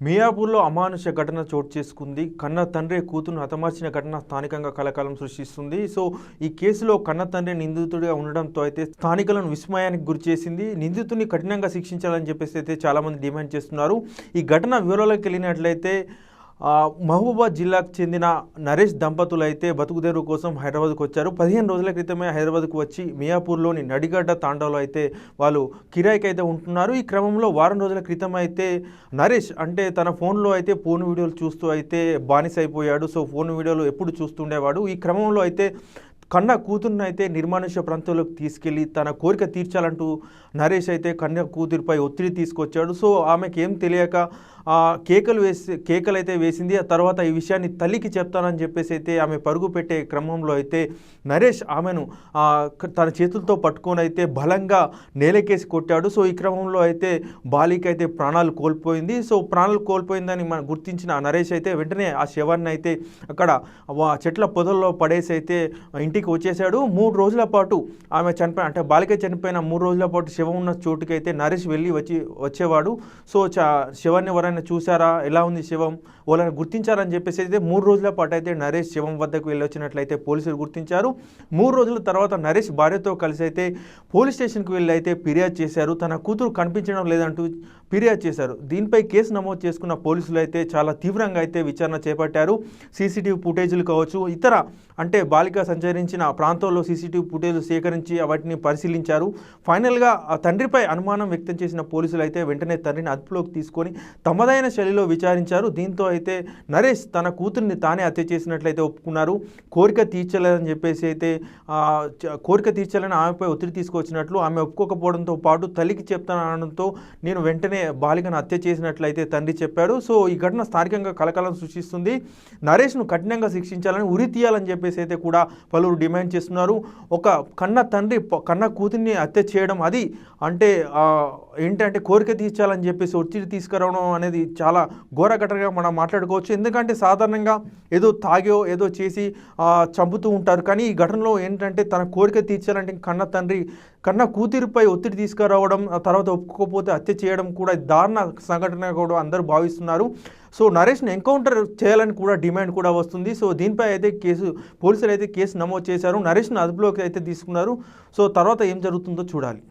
మియాపూర్లో అమానుష ఘటన చోటు చేసుకుంది. కన్న తండ్రి కూతురును హతమార్చిన ఘటన స్థానికంగా కలకాలం సృష్టిస్తుంది. సో ఈ కేసులో కన్న తండ్రి నిందితుడిగా ఉండడంతో అయితే స్థానికులను విస్మయానికి గురి చేసింది. నిందితుడిని కఠినంగా శిక్షించాలని చెప్పేసి అయితే చాలామంది డిమాండ్ చేస్తున్నారు. ఈ ఘటన వివరాలకు వెళ్ళినట్లయితే మహబూబాద్ జిల్లాకు చెందిన నరేష్ దంపతులు అయితే బతుకుదేరు కోసం హైదరాబాద్కు వచ్చారు. పదిహేను రోజుల క్రితమే హైదరాబాద్కు వచ్చి మియాపూర్లోని నడిగడ్డ తాండాలో అయితే వాళ్ళు కిరాయికి అయితే ఉంటున్నారు. ఈ క్రమంలో వారం రోజుల క్రితం అయితే నరేష్ అంటే తన ఫోన్లో అయితే ఫోన్ వీడియోలు చూస్తూ అయితే బానిస అయిపోయాడు సో ఫోన్ వీడియోలు ఎప్పుడు చూస్తుండేవాడు. ఈ క్రమంలో అయితే కన్న కూతురును అయితే నిర్మానుష్య ప్రాంతంలోకి తీసుకెళ్ళి తన కోరిక తీర్చాలంటూ నరేష్ అయితే కన్న కూతురిపై ఒత్తిడి తీసుకొచ్చాడు. సో ఆమెకి ఏం తెలియక కేకలు వేసి కేకలు అయితే వేసింది. ఆ తర్వాత ఈ విషయాన్ని తల్లికి చెప్తానని చెప్పేసి అయితే ఆమె పరుగు పెట్టే క్రమంలో అయితే నరేష్ ఆమెను తన చేతులతో పట్టుకొని అయితే బలంగా నేలకేసి కొట్టాడు. సో ఈ క్రమంలో అయితే బాలిక అయితే ప్రాణాలు కోల్పోయింది. సో ప్రాణాలు కోల్పోయిందని మనం గుర్తించిన నరేష్ అయితే వెంటనే ఆ శవాన్ని అయితే అక్కడ వా- చెట్ల పొదల్లో పడేసి అయితే ఇంటికి వచ్చేసాడు మూడు రోజుల పాటు ఆమె చనిపోయిన అంటే బాలిక చనిపోయిన మూడు రోజుల పాటు శవం ఉన్న చోటుకైతే నరేష్ వెళ్ళి వచ్చి వచ్చేవాడు. సో చ శవాన్ని ఎవరైనా చూసారా ఎలా ఉంది శవం? వాళ్ళని గుర్తించారని చెప్పేసి అయితే మూడు రోజుల పాటు అయితే నరేష్ శవం వద్దకు వెళ్ళి వచ్చినట్లయితే పోలీసులు గుర్తించారు. మూడు రోజుల తర్వాత నరేష్ భార్యతో కలిసి అయితే పోలీస్ స్టేషన్కి వెళ్ళి అయితే ఫిర్యాదు చేశారు. తన కూతురు కనిపించడం లేదంటూ ఫిర్యాదు చేశారు. దీనిపై కేసు నమోదు చేసుకున్న పోలీసులు అయితే చాలా తీవ్రంగా అయితే విచారణ చేపట్టారు. సీసీటీవీ ఫుటేజీలు కావచ్చు ఇతర అంటే బాలిక సంచరించిన ప్రాంతంలో సీసీటీవీ ఫుటేజ్ సేకరించి వాటిని పరిశీలించారు. ఫైనల్గా ఆ తండ్రిపై అనుమానం వ్యక్తం చేసిన పోలీసులు అయితే వెంటనే తండ్రిని అదుపులోకి తీసుకొని తమదైన శైలిలో విచారించారు. దీంతో అయితే నరేష్ తన కూతుర్ని తానే హత్య చేసినట్లయితే ఒప్పుకున్నారు. కోరిక తీర్చలేదని చెప్పేసి అయితే కోరిక తీర్చాలని ఆమెపై ఒత్తిడి తీసుకొచ్చినట్లు ఆమె ఒప్పుకోకపోవడంతో పాటు తల్లికి చెప్తానడంతో నేను వెంటనే బాలికను హత్య చేసినట్లయితే తండ్రి చెప్పాడు. సో ఈ ఘటన స్థానికంగా కలకలం సృష్టిస్తుంది. నరేష్ను కఠినంగా శిక్షించాలని ఉరి తీయాలని చెప్పేసి అయితే కూడా పలువురు డిమాండ్ చేస్తున్నారు. ఒక కన్న తండ్రి కన్న కూతుర్ని హత్య చేయడం అది అంటే ఏంటంటే కోరిక తీర్చాలని చెప్పేసి ఒత్తిడి తీసుకురావడం అనేది చాలా ఘోర ఘటనగా మనం మాట్లాడుకోవచ్చు. ఎందుకంటే సాధారణంగా ఏదో తాగో ఏదో చేసి చంపుతూ ఉంటారు. కానీ ఈ ఘటనలో ఏంటంటే తన కోరిక తీర్చాలంటే కన్న తండ్రి కన్న కూతురిపై ఒత్తిడి తీసుకురావడం ఆ తర్వాత ఒప్పుకోకపోతే హత్య చేయడం కూడా దారుణ సంఘటన కూడా అందరూ భావిస్తున్నారు. సో నరేష్ని ఎన్కౌంటర్ చేయాలని కూడా డిమాండ్ కూడా వస్తుంది. సో దీనిపై అయితే కేసు పోలీసులు అయితే కేసు నమోదు చేశారు. నరేష్ను అదుపులోకి అయితే తీసుకున్నారు. సో తర్వాత ఏం జరుగుతుందో చూడాలి.